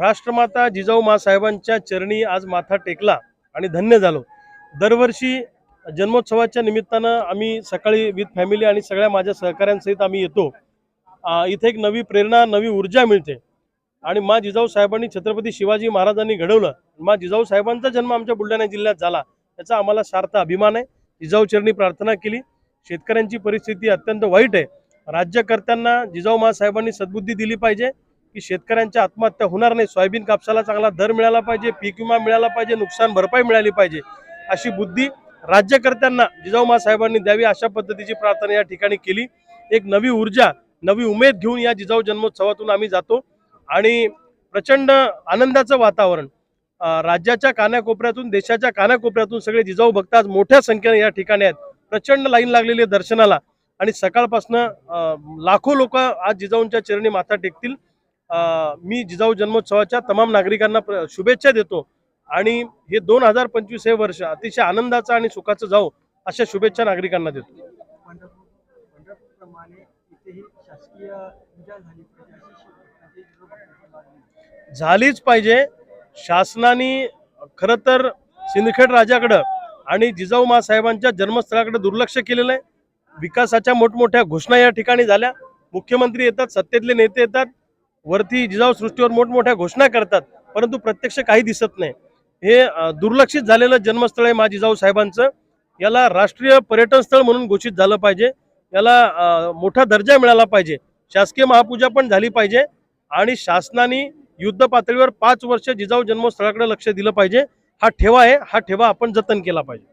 राष्ट्रमाता जिजाऊ मासाहेबांच्या चरणी आज माथा टेकला आणि धन्य झालो. दरवर्षी जन्मोत्सवाच्या निमित्तानं आम्ही सकाळी विथ फॅमिली आणि सगळ्या माझ्या सहकाऱ्यांसहित आम्ही येतो. इथे एक नवी प्रेरणा नवी ऊर्जा मिळते. आणि मा जिजाऊ साहेबांनी छत्रपती शिवाजी महाराजांनी घडवलं. मा जिजाऊ साहेबांचा जन्म आमच्या बुलढाणा जिल्ह्यात झाला. याचा आम्हाला सार्थ अभिमान आहे. जिजाऊ चरणी प्रार्थना केली. शेतकऱ्यांची परिस्थिती अत्यंत वाईट आहे. राज्यकर्त्यांना जिजाऊ मासाहेबांनी सद्बुद्धी दिली पाहिजे. की शेतकऱ्यांच्या आत्महत्या होणार नाही. सोयाबीन कापसाला चांगला दर मिळाला पाहिजे पीक विमा मिळाला पाहिजे नुकसान भरपाई मिळाली पाहिजे अशी बुद्धी राज्यकर्त्यांना जिजाऊ मासाहेबांनी द्यावी अशा पद्धतीची प्रार्थना या ठिकाणी केली. एक नवी ऊर्जा नवी उमेद घेऊन या जिजाऊ जन्मोत्सवातून आम्ही जातो. आणि प्रचंड आनंदाचं वातावरण राज्याच्या कानाकोपऱ्यातून देशाच्या कानाकोपऱ्यातून सगळे जिजाऊ भक्त आज मोठ्या संख्येने या ठिकाणी आहेत. प्रचंड लाईन लागलेली आहे दर्शनाला. आणि सकाळपासनं लाखो लोक आज जिजाऊंच्या चरणी माथा टेकतील. मी जिजाऊ जन्मोत्सवाच्या तमाम नागरिकांना शुभेच्छा देतो. आणि हे दोन हजार पंचवीस हे वर्ष अतिशय आनंदाचं आणि सुखाचं जाऊ अशा शुभेच्छा नागरिकांना देतो. झालीच पाहिजे. शासनाने खरं तर सिंदखेड राजाकडं आणि जिजाऊ मासाहेबांच्या जन्मस्थळाकडे दुर्लक्ष केलेलं आहे. विकासाच्या मोठमोठ्या घोषणा या ठिकाणी झाल्या. मुख्यमंत्री येतात सत्तेतले नेते येतात. वरती जिजाऊ सृष्टीवर मोठमोठ्या घोषणा करतात परंतु प्रत्यक्ष काही दिसत नाही. हे दुर्लक्षित झालेलं जन्मस्थळ आहे मा जिजाऊ साहेबांचं. याला राष्ट्रीय पर्यटन स्थळ म्हणून घोषित झालं पाहिजे. याला मोठा दर्जा मिळाला पाहिजे. शासकीय महापूजा पण झाली पाहिजे. आणि शासनाने युद्ध पातळीवर पाच वर्ष जिजाऊ जन्मस्थळाकडे लक्ष दिलं पाहिजे. हा ठेवा आहे. हा ठेवा आपण जतन केला पाहिजे.